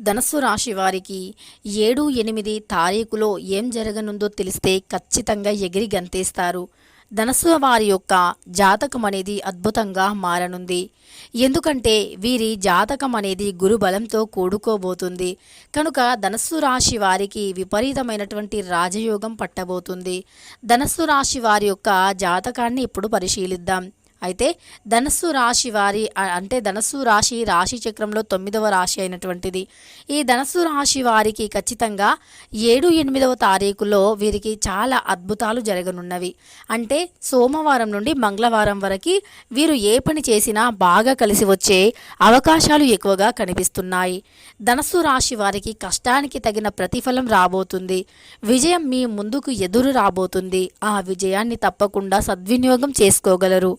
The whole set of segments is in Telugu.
ధనస్సు రాశి వారికి ఏడు ఎనిమిది తారీఖులో ఏం జరగనుందో తెలిస్తే ఖచ్చితంగా ఎగిరి గంతేస్తారు. ధనస్సు వారి యొక్క జాతకం అనేది అద్భుతంగా మారనుంది. ఎందుకంటే వీరి జాతకం అనేది గురుబలంతో కూడుకోబోతుంది. కనుక ధనస్సు రాశి వారికి విపరీతమైనటువంటి రాజయోగం పట్టబోతుంది. ధనస్సు రాశి వారి యొక్క జాతకాన్ని ఇప్పుడు పరిశీలిద్దాం. అయితే ధనస్సు రాశి వారి అంటే ధనస్సు రాశి రాశి చక్రంలో తొమ్మిదవ రాశి అయినటువంటిది. ఈ ధనస్సు రాశి వారికి ఖచ్చితంగా ఏడు ఎనిమిదవ తారీఖులో వీరికి చాలా అద్భుతాలు జరగనున్నవి. అంటే సోమవారం నుండి మంగళవారం వరకు వీరు ఏ పని చేసినా బాగా కలిసి వచ్చే అవకాశాలు ఎక్కువగా కనిపిస్తున్నాయి. ధనస్సు రాశి వారికి కష్టానికి తగిన ప్రతిఫలం రాబోతుంది. విజయం మీ ముందుకు ఎదురు రాబోతుంది. ఆ విజయాన్ని తప్పకుండా సద్వినియోగం చేసుకోగలరు.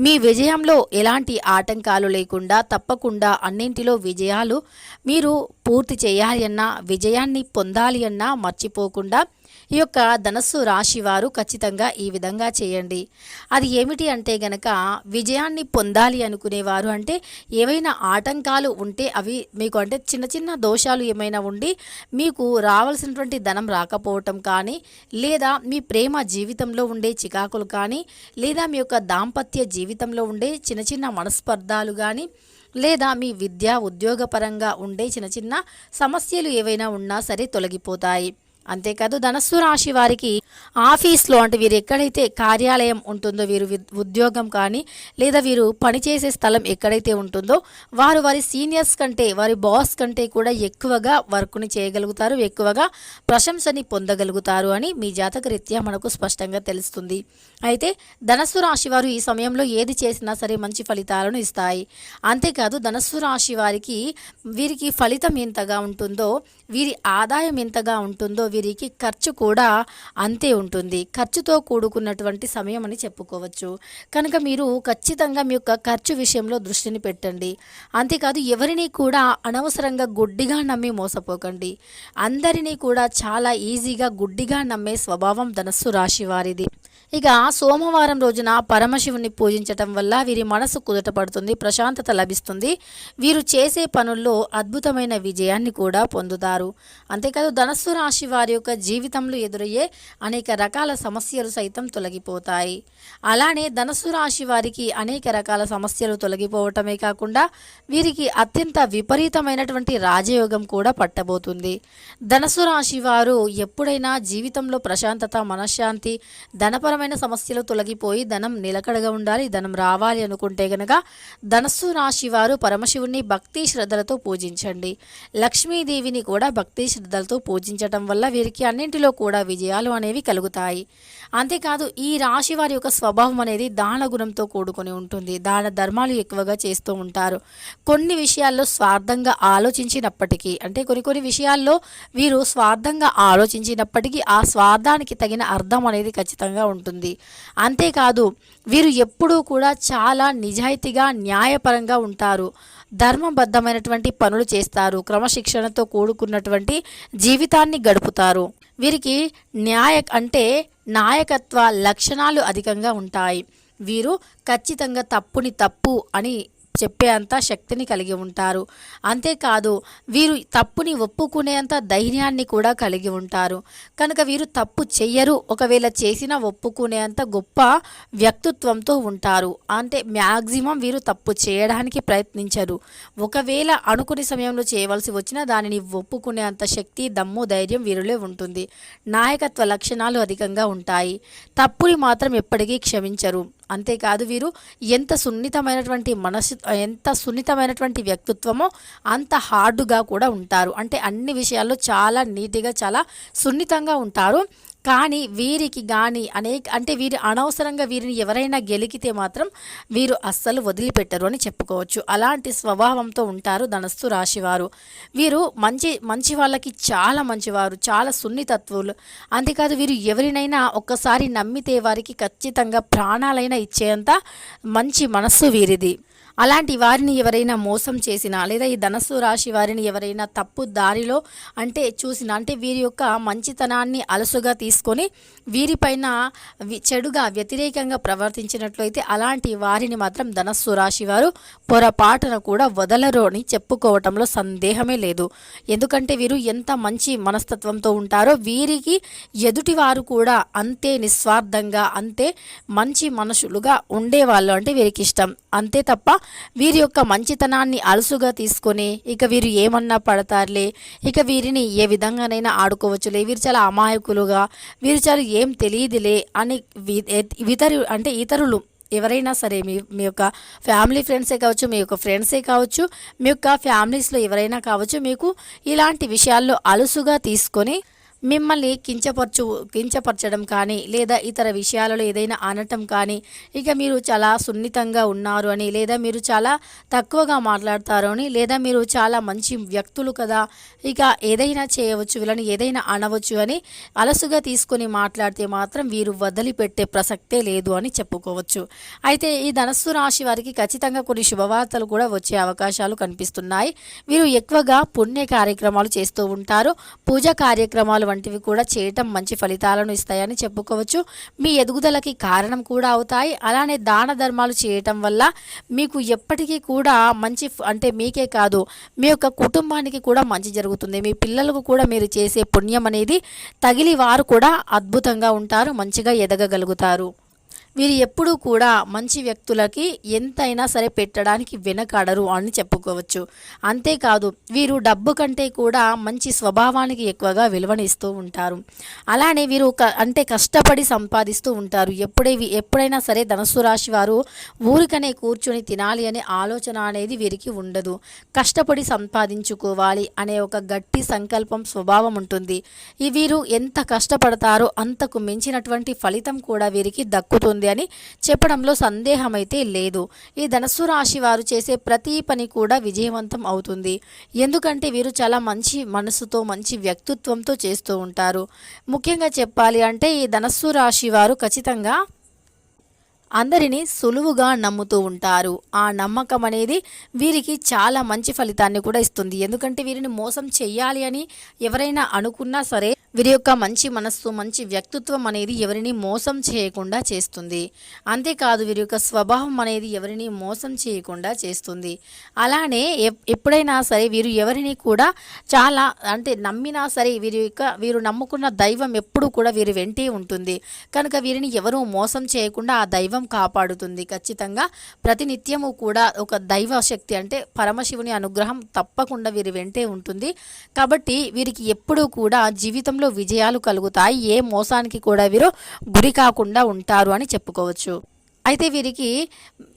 మీ విజయంలో ఎలాంటి ఆటంకాలు లేకుండా తప్పకుండా అన్నింటిలో విజయాలు మీరు పూర్తి చేయాలి అన్నా విజయాన్ని పొందాలి అన్నా మర్చిపోకుండా ఈ యొక్క ధనస్సు రాశి వారు ఖచ్చితంగా ఈ విధంగా చేయండి. అది ఏమిటి అంటే గనక విజయాన్ని పొందాలి అనుకునేవారు అంటే ఏవైనా ఆటంకాలు ఉంటే అవి మీకు అంటే చిన్న చిన్న దోషాలు ఏమైనా ఉండి మీకు రావాల్సినటువంటి ధనం రాకపోవటం కానీ లేదా మీ ప్రేమ జీవితంలో ఉండే చికాకులు కానీ లేదా మీ యొక్క దాంపత్య జీవితంలో ఉండే చిన్న చిన్న మనస్పర్ధాలు కానీ లేదా మీ విద్యా ఉద్యోగపరంగా ఉండే చిన్న చిన్న సమస్యలు ఏవైనా ఉన్నా సరే తొలగిపోతాయి. అంతేకాదు ధనస్సు రాశి వారికి ఆఫీస్లో అంటే వీరు ఎక్కడైతే కార్యాలయం ఉంటుందో వీరు ఉద్యోగం కానీ లేదా వీరు పనిచేసే స్థలం ఎక్కడైతే ఉంటుందో వారు వారి సీనియర్స్ కంటే వారి బాస్ కంటే కూడా ఎక్కువగా వర్క్ని చేయగలుగుతారు ఎక్కువగా ప్రశంసని పొందగలుగుతారు అని మీ జాతక రీత్యా మనకు స్పష్టంగా తెలుస్తుంది. అయితే ధనస్సు రాశి వారు ఈ సమయంలో ఏది చేసినా సరే మంచి ఫలితాలను ఇస్తాయి. అంతేకాదు ధనస్సు రాశి వారికి వీరికి ఫలితం ఎంతగా ఉంటుందో వీరి ఆదాయం ఎంతగా ఉంటుందో యాదగిరికి ఖర్చు కూడా అంతే ఉంటుంది. ఖర్చుతో కూడుకున్నటువంటి సమయం అని చెప్పుకోవచ్చు. కనుక మీరు ఖచ్చితంగా మీ యొక్క ఖర్చు విషయంలో దృష్టిని పెట్టండి. అంతేకాదు ఎవరిని కూడా అనవసరంగా గుడ్డిగా నమ్మి మోసపోకండి. అందరినీ కూడా చాలా ఈజీగా గుడ్డిగా నమ్మే స్వభావం ధనస్సు రాశి వారిది. ఇక సోమవారం రోజున పరమశివుని పూజించటం వల్ల వీరి మనసు కుదుటపడుతుంది ప్రశాంతత లభిస్తుంది. వీరు చేసే పనుల్లో అద్భుతమైన విజయాన్ని కూడా పొందుతారు. అంతేకాదు ధనస్సు రాశి వారి యొక్క జీవితంలో ఎదురయ్యే అనేక రకాల సమస్యలు సైతం తొలగిపోతాయి. అలానే ధనస్సు రాశి వారికి అనేక రకాల సమస్యలు తొలగిపోవటమే కాకుండా వీరికి అత్యంత విపరీతమైనటువంటి రాజయోగం కూడా పట్టబోతుంది. ధనస్సు రాశి వారు ఎప్పుడైనా జీవితంలో ప్రశాంతత మనశ్శాంతి ధన ధనపరమైన సమస్యలు తొలగిపోయి ధనం నిలకడగా ఉండాలి ధనం రావాలి అనుకుంటే గనక ధనస్సు రాశి వారు పరమశివుణ్ణి భక్తి శ్రద్ధలతో పూజించండి. లక్ష్మీదేవిని కూడా భక్తి శ్రద్ధలతో పూజించటం వల్ల వీరికి అన్నింటిలో కూడా విజయాలు అనేవి కలుగుతాయి. అంతేకాదు ఈ రాశి వారి యొక్క స్వభావం అనేది దాన గుణంతో కూడుకొని ఉంటుంది. దాన ధర్మాలు ఎక్కువగా చేస్తూ ఉంటారు. కొన్ని విషయాల్లో స్వార్థంగా ఆలోచించినప్పటికీ అంటే కొన్ని కొన్ని విషయాల్లో వీరు స్వార్థంగా ఆలోచించినప్పటికీ ఆ స్వార్థానికి తగిన అర్థం అనేది ఖచ్చితంగా ఉంటుంది. అంతేకాదు వీరు ఎప్పుడూ కూడా చాలా నిజాయితీగా న్యాయపరంగా ఉంటారు. ధర్మబద్ధమైనటువంటి పనులు చేస్తారు. క్రమశిక్షణతో కూడుకున్నటువంటి జీవితాన్ని గడుపుతారు. వీరికి న్యాయ అంటే నాయకత్వ లక్షణాలు అధికంగా ఉంటాయి. వీరు ఖచ్చితంగా తప్పుని తప్పు అని చెప్పే అంత శక్తిని కలిగి ఉంటారు. అంతేకాదు వీరు తప్పుని ఒప్పుకునేంత ధైర్యాన్ని కూడా కలిగి ఉంటారు. కనుక వీరు తప్పు చెయ్యరు ఒకవేళ చేసినా ఒప్పుకునేంత గొప్ప వ్యక్తిత్వంతో ఉంటారు. అంటే మ్యాక్సిమం వీరు తప్పు చేయడానికి ప్రయత్నించరు. ఒకవేళ అనుకునే సమయంలో చేయవలసి వచ్చినా దానిని ఒప్పుకునే అంత శక్తి దమ్ము ధైర్యం వీరిలో ఉంటుంది. నాయకత్వ లక్షణాలు అధికంగా ఉంటాయి. తప్పుని మాత్రం ఎప్పటికీ క్షమించరు. అంతేకాదు వీరు ఎంత సున్నితమైనటువంటి మనసు ఎంత సున్నితమైనటువంటి వ్యక్తిత్వమో అంత హార్డుగా కూడా ఉంటారు. అంటే అన్ని విషయాల్లో చాలా నీట్గా చాలా సున్నితంగా ఉంటారు. కానీ వీరికి కానీ అనేక అంటే వీరు అనవసరంగా వీరిని ఎవరైనా గెలికితే మాత్రం వీరు అస్సలు వదిలిపెట్టరు అని చెప్పుకోవచ్చు. అలాంటి స్వభావంతో ఉంటారు ధనస్సు రాశివారు. వీరు మంచి మంచి వాళ్ళకి చాలా మంచివారు చాలా సున్నితత్వులు. అంతేకాదు వీరు ఎవరినైనా ఒక్కసారి నమ్మితే వారికి ఖచ్చితంగా ప్రాణాలైనా ఇచ్చేంత మంచి మనస్సు వీరిది. అలాంటి వారిని ఎవరైనా మోసం చేసినా లేదా ఈ ధనస్సు రాశి వారిని ఎవరైనా తప్పు దారిలో అంటే చూసిన అంటే వీరి యొక్క మంచితనాన్ని అలసుగా తీసుకొని వీరిపైన చెడుగా వ్యతిరేకంగా ప్రవర్తించినట్లయితే అలాంటి వారిని మాత్రం ధనస్సు రాశి వారు పొరపాటున కూడా వదలరు అని చెప్పుకోవటంలో సందేహమే లేదు. ఎందుకంటే వీరు ఎంత మంచి మనస్తత్వంతో ఉంటారో వీరికి ఎదుటి వారు కూడా అంతే నిస్వార్థంగా అంతే మంచి మనుషులుగా ఉండేవాళ్ళు అంటే వీరికి ఇష్టం. అంతే తప్ప వీరి యొక్క మంచితనాన్ని అలసుగా తీసుకొని ఇక వీరు ఏమన్నా పడతారులే ఇక వీరిని ఏ విధంగానైనా ఆడుకోవచ్చులే వీరు చాలా అమాయకులుగా వీరు చాలా ఏం తెలియదులే అని ఇతరు అంటే ఇతరులు ఎవరైనా సరే మీ మీ యొక్క ఫ్యామిలీ ఫ్రెండ్సే కావచ్చు మీ యొక్క ఫ్రెండ్సే కావచ్చు మీ యొక్క ఫ్యామిలీస్లో ఎవరైనా కావచ్చు మీకు ఇలాంటి విషయాల్లో అలుసుగా తీసుకొని మిమ్మల్ని కించపరచు కించపరచడం కానీ లేదా ఇతర విషయాలలో ఏదైనా అనటం కానీ ఇక మీరు చాలా సున్నితంగా ఉన్నారు అని లేదా మీరు చాలా తక్కువగా మాట్లాడతారు అని లేదా మీరు చాలా మంచి వ్యక్తులు కదా ఇక ఏదైనా చేయవచ్చు వీళ్ళని ఏదైనా అనవచ్చు అని అలసుగా తీసుకొని మాట్లాడితే మాత్రం వీరు వదిలిపెట్టే ప్రసక్తే లేదు అని చెప్పుకోవచ్చు. అయితే ఈ ధనస్సు రాశి వారికి ఖచ్చితంగా కొన్ని శుభవార్తలు కూడా వచ్చే అవకాశాలు కనిపిస్తున్నాయి. వీరు ఎక్కువగా పుణ్య కార్యక్రమాలు చేస్తూ ఉంటారు. పూజ కార్యక్రమాలు వంటివి కూడా చేయటం మంచి ఫలితాలను ఇస్తాయని చెప్పుకోవచ్చు. మీ ఎదుగుదలకి కారణం కూడా అవుతాయి. అలానే దాన ధర్మాలు చేయటం వల్ల మీకు ఎప్పటికీ కూడా మంచి అంటే మీకే కాదు మీ యొక్క కుటుంబానికి కూడా మంచి జరుగుతుంది. మీ పిల్లలకు కూడా మీరు చేసే పుణ్యం అనేది తగిలి వారు కూడా అద్భుతంగా ఉంటారు మంచిగా ఎదగగలుగుతారు. వీరు ఎప్పుడూ కూడా మంచి వ్యక్తులకి ఎంతైనా సరే పెట్టడానికి వెనకాడరు అని చెప్పుకోవచ్చు. అంతేకాదు వీరు డబ్బు కంటే కూడా మంచి స్వభావానికి ఎక్కువగా విలువనిస్తూ ఉంటారు. అలానే వీరు క- అంటే కష్టపడి సంపాదిస్తూ ఉంటారు. ఎప్పుడే ఎప్పుడైనా సరే ధనస్సు రాశి వారు ఊరికనే కూర్చొని తినాలి అనే ఆలోచన అనేది వీరికి ఉండదు. కష్టపడి సంపాదించుకోవాలి అనే ఒక గట్టి సంకల్పం స్వభావం ఉంటుంది. ఈ వీరు ఎంత కష్టపడతారో అంతకు మించినటువంటి ఫలితం కూడా వీరికి దక్కుతుంది. అని చెప్పడంలో సందేహం అయితే లేదు. ఈ ధనస్సు రాశి వారు చేసే ప్రతి పని కూడా విజయవంతం అవుతుంది. ఎందుకంటే వీరు చాలా మంచి మనసుతో మంచి వ్యక్తిత్వంతో చేస్తూ ఉంటారు. ముఖ్యంగా చెప్పాలి అంటే ఈ ధనస్సు రాశి వారు ఖచ్చితంగా అందరినీ సులువుగా నమ్ముతూ ఉంటారు. ఆ నమ్మకం అనేది వీరికి చాలా మంచి ఫలితాన్ని కూడా ఇస్తుంది. ఎందుకంటే వీరిని మోసం చేయాలి అని ఎవరైనా అనుకున్నా సరే వీరి యొక్క మంచి మనస్సు మంచి వ్యక్తిత్వం అనేది ఎవరిని మోసం చేయకుండా చేస్తుంది. అంతేకాదు వీరి యొక్క స్వభావం అనేది ఎవరిని మోసం చేయకుండా చేస్తుంది. అలానే ఎప్- ఎప్పుడైనా సరే వీరు ఎవరిని కూడా చాలా అంటే నమ్మినా సరే వీరి యొక్క వీరు నమ్ముకున్న దైవం ఎప్పుడూ కూడా వీరి వెంటే ఉంటుంది. కనుక వీరిని ఎవరూ మోసం చేయకుండా ఆ దైవం కాపాడుతుంది. ఖచ్చితంగా ప్రతినిత్యము కూడా ఒక దైవ శక్తి అంటే పరమశివుని అనుగ్రహం తప్పకుండా వీరి వెంటే ఉంటుంది. కాబట్టి వీరికి ఎప్పుడూ కూడా జీవితం విజయాలు కలుగుతాయి. ఏ మోసానికి కూడా వీరు గురి కాకుండా ఉంటారు అని చెప్పుకోవచ్చు. అయితే వీరికి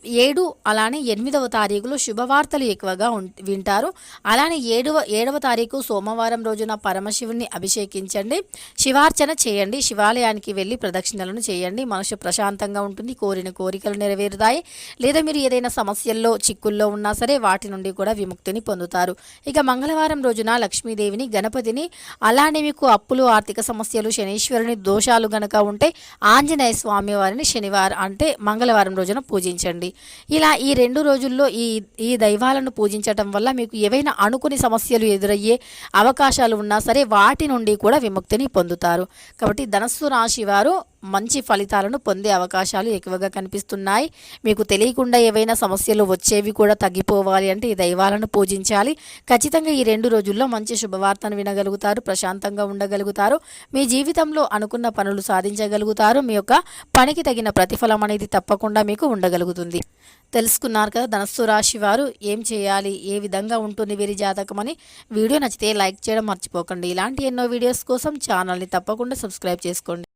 ఏడు అలానే ఎనిమిదవ తారీఖులో శుభవార్తలు ఎక్కువగా ఉం- వింటారు. అలానే ఏడవ ఏడవ తారీఖు సోమవారం రోజున పరమశివుని అభిషేకించండి. శివార్చన చేయండి. శివాలయానికి వెళ్ళి ప్రదక్షిణలను చేయండి. మనసు ప్రశాంతంగా ఉంటుంది. కోరిన కోరికలు నెరవేరుతాయి. లేదా మీరు ఏదైనా సమస్యల్లో చిక్కుల్లో ఉన్నా సరే వాటి నుండి కూడా విముక్తిని పొందుతారు. ఇక మంగళవారం రోజున లక్ష్మీదేవిని గణపతిని అలానే మీకు అప్పులు ఆర్థిక సమస్యలు శనీశ్వరుని దోషాలు గనక ఉంటే ఆంజనేయ స్వామి వారిని శనివారం అంటే మంగళవారం రోజున పూజించండి. ఇలా ఈ రెండు రోజుల్లో ఈ ఈ దైవాలను పూజించటం వల్ల మీకు ఏవైనా అనుకుని సమస్యలు ఎదురయ్యే అవకాశాలు ఉన్నా సరే వాటి నుండి కూడా విముక్తిని పొందుతారు. కాబట్టి ధనస్సు రాశి వారు మంచి ఫలితాలను పొందే అవకాశాలు ఎక్కువగా కనిపిస్తున్నాయి. మీకు తెలియకుండా ఏవైనా సమస్యలు వచ్చేవి కూడా తగ్గిపోవాలి అంటే ఈ దైవాలను పూజించాలి. ఖచ్చితంగా ఈ రెండు రోజుల్లో మంచి శుభవార్తను వినగలుగుతారు ప్రశాంతంగా ఉండగలుగుతారు. మీ జీవితంలో అనుకున్న పనులు సాధించగలుగుతారు. మీ యొక్క పనికి తగిన ప్రతిఫలం అనేది తప్పకుండా మీకు ఉండగలుగుతుంది. తెలుసుకున్నారు కదా ధనస్సు రాశి వారు ఏం చేయాలి ఏ విధంగా ఉంటుంది వీరి జాతకం అని వీడియో నచ్చితే లైక్ చేయడం మర్చిపోకండి. ఇలాంటి ఎన్నో వీడియోస్ కోసం ఛానల్ని తప్పకుండా సబ్స్క్రైబ్ చేసుకోండి.